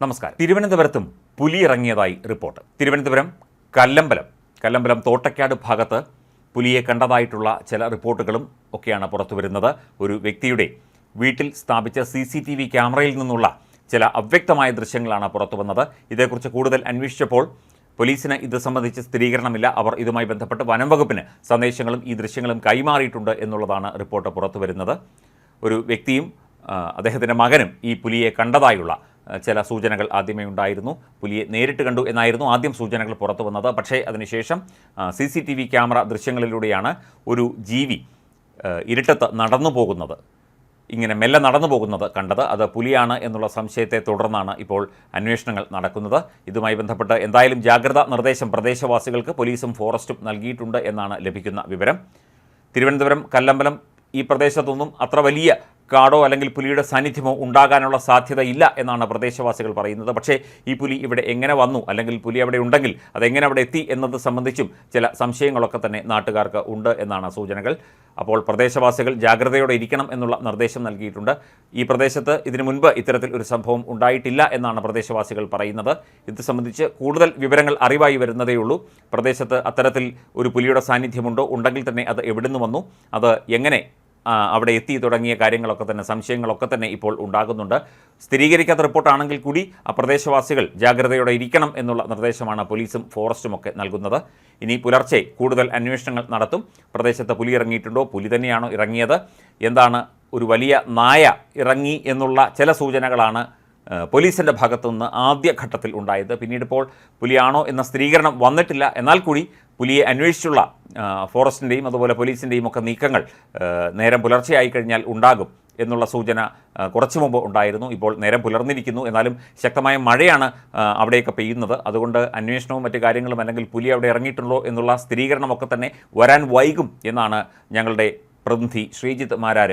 നമസ്കാരം. തിരുവനന്തപുരത്തും പുലി ഇറങ്ങിയതായി റിപ്പോർട്ട്. തിരുവനന്തപുരം കല്ലമ്പലം. കല്ലമ്പലം തോട്ടക്കാട് ഭാഗത്ത് പുലിയെ കണ്ടതായിട്ടുള്ള ചില റിപ്പോർട്ടുകളും ഒക്കെയാണ് പുറത്തുവരുന്നത്. ഒരു വ്യക്തിയുടെ വീട്ടിൽ സ്ഥാപിച്ച സി സി ടി വി ക്യാമറയിൽ നിന്നുള്ള ചില അവ്യക്തമായ ദൃശ്യങ്ങളാണ് പുറത്തു വന്നത് ഇതേക്കുറിച്ച് കൂടുതൽ അന്വേഷിച്ചപ്പോൾ പോലീസിന് ഇത് സംബന്ധിച്ച് സ്ഥിരീകരണമില്ല. അവർ ഇതുമായി ബന്ധപ്പെട്ട് വനം വകുപ്പിന് സന്ദേശങ്ങളും ഈ ദൃശ്യങ്ങളും കൈമാറിയിട്ടുണ്ട് എന്നുള്ളതാണ് റിപ്പോർട്ട് പുറത്തു വരുന്നത് ഒരു വ്യക്തിയും അദ്ദേഹത്തിന്റെ മകനും ഈ പുലിയെ കണ്ടതായുള്ള ചില സൂചനകൾ ആദ്യമേ ഉണ്ടായിരുന്നു. പുലിയെ നേരിട്ട് കണ്ടു എന്നായിരുന്നു ആദ്യം സൂചനകൾ പുറത്തു വന്നത്. പക്ഷേ അതിനുശേഷം C C T V camera ദൃശ്യങ്ങളിലൂടെയാണ് ഒരു ജീവി ഇരുട്ടത്ത് നടന്നു പോകുന്നത്. ഇങ്ങനെ മെല്ലെ നടന്നു പോകുന്നത് കണ്ടത്. അത് പുലിയാണ് എന്നുള്ള സംശയത്തെ തുടർന്നാണ് ഇപ്പോൾ അന്വേഷണങ്ങൾ നടക്കുന്നത്. ഇതുമായി ബന്ധപ്പെട്ട് എന്തായാലും ജാഗ്രതാ നിർദ്ദേശം പ്രദേശവാസികൾക്ക് പോലീസും ഫോറസ്റ്റും നൽകിയിട്ടുണ്ട് എന്നാണ് ലഭിക്കുന്ന വിവരം. തിരുവനന്തപുരം കല്ലമ്പലം ഈ പ്രദേശത്തൊന്നും അത്ര വലിയ കാടോ അല്ലെങ്കിൽ പുലിയുടെ സാന്നിധ്യമോ ഉണ്ടാകാനുള്ള സാധ്യതയില്ല എന്നാണ് പ്രദേശവാസികൾ പറയുന്നത്. പക്ഷേ ഈ പുലി ഇവിടെ എങ്ങനെ വന്നു? അല്ലെങ്കിൽ പുലി അവിടെ ഉണ്ടെങ്കിൽ അതെങ്ങനെ അവിടെ എത്തി എന്നത് സംബന്ധിച്ചും ചില സംശയങ്ങളൊക്കെ തന്നെ നാട്ടുകാർക്ക് ഉണ്ട് എന്നാണ് സൂചനകൾ. അപ്പോൾ പ്രദേശവാസികൾ ജാഗ്രതയോടെ ഇരിക്കണം എന്നുള്ള നിർദ്ദേശം നൽകിയിട്ടുണ്ട്. ഈ പ്രദേശത്ത് ഇതിനു മുൻപ് ഇത്തരത്തിൽ ഒരു സംഭവം ഉണ്ടായിട്ടില്ല എന്നാണ് പ്രദേശവാസികൾ പറയുന്നത്. ഇത് സംബന്ധിച്ച് കൂടുതൽ വിവരങ്ങൾ അറിവായി വരുന്നതേയുള്ളൂ. പ്രദേശത്ത് അത്തരത്തിൽ ഒരു പുലിയുടെ സാന്നിധ്യമുണ്ടോ? ഉണ്ടെങ്കിൽ തന്നെ അത് എവിടുന്ന് വന്നു? അത് എങ്ങനെ അവിടെ എത്തി തുടങ്ങിയ കാര്യങ്ങളൊക്കെ തന്നെ സംശയങ്ങളൊക്കെ തന്നെ ഇപ്പോൾ ഉണ്ടാകുന്നുണ്ട്. സ്ഥിരീകരിക്കാത്ത റിപ്പോർട്ടാണെങ്കിൽ കൂടി ആ പ്രദേശവാസികൾ ജാഗ്രതയോടെ ഇരിക്കണം എന്നുള്ള നിർദ്ദേശമാണ് പോലീസും ഫോറസ്റ്റും ഒക്കെ നൽകുന്നത്. ഇനി പുലർച്ചെ കൂടുതൽ അന്വേഷണങ്ങൾ നടത്തും. പ്രദേശത്ത് പുലി ഇറങ്ങിയിട്ടുണ്ടോ? പുലി തന്നെയാണോ ഇറങ്ങിയത്? എന്താണ് ഒരു വലിയ നായ ഇറങ്ങി എന്നുള്ള ചില സൂചനകളാണ് പോലീസിന്റെ ഭാഗത്തുനിന്ന് ആദ്യഘട്ടത്തിൽ ഉണ്ടായത്. പിന്നീട് ഇപ്പോൾ പുലിയാണോ എന്ന സ്ഥിരീകരണം വന്നിട്ടില്ല. എന്നാൽ കൂടി പുലിയെ അന്വേഷിച്ചുള്ള ഫോറസ്റ്റിന്റെയും അതുപോലെ പോലീസിന്റെയും ഒക്കെ നീക്കങ്ങൾ നേരം പുലർച്ചെയായി കഴിഞ്ഞാൽ ഉണ്ടാകും എന്നുള്ള സൂചന കുറച്ചു മുമ്പ് ഉണ്ടായിരുന്നു. ഇപ്പോൾ നേരം പുലർന്നിരിക്കുന്നു. എന്നാലും ശക്തമായ മഴയാണ് അവിടെയൊക്കെ പെയ്യുന്നത്. അതുകൊണ്ട് അന്വേഷണവും മറ്റു കാര്യങ്ങളും അല്ലെങ്കിൽ പുലി അവിടെ ഇറങ്ങിയിട്ടുണ്ടോ എന്നുള്ള സ്ഥിരീകരണമൊക്കെ തന്നെ വരാൻ വൈകും എന്നാണ് ഞങ്ങളുടെ പ്രതിനിധി ശ്രീജിത്ത് മാരാർ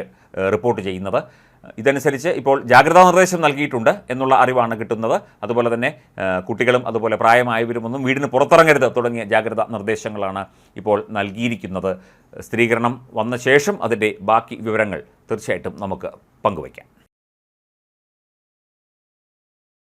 റിപ്പോർട്ട് ചെയ്യുന്നത്. ഇതനുസരിച്ച് ഇപ്പോൾ ജാഗ്രതാ നിർദ്ദേശം നൽകിയിട്ടുണ്ട് എന്നുള്ള അറിവാണ് കിട്ടുന്നത്. അതുപോലെ തന്നെ കുട്ടികളും അതുപോലെ പ്രായമായവരുമൊന്നും വീടിന് പുറത്തിറങ്ങരുത് തുടങ്ങിയ ജാഗ്രതാ നിർദ്ദേശങ്ങളാണ് ഇപ്പോൾ നൽകിയിരിക്കുന്നത്. സ്ഥിരീകരണം വന്ന ശേഷം അതിന്റെ ബാക്കി വിവരങ്ങൾ തീർച്ചയായിട്ടും നമുക്ക് പങ്കുവയ്ക്കാം.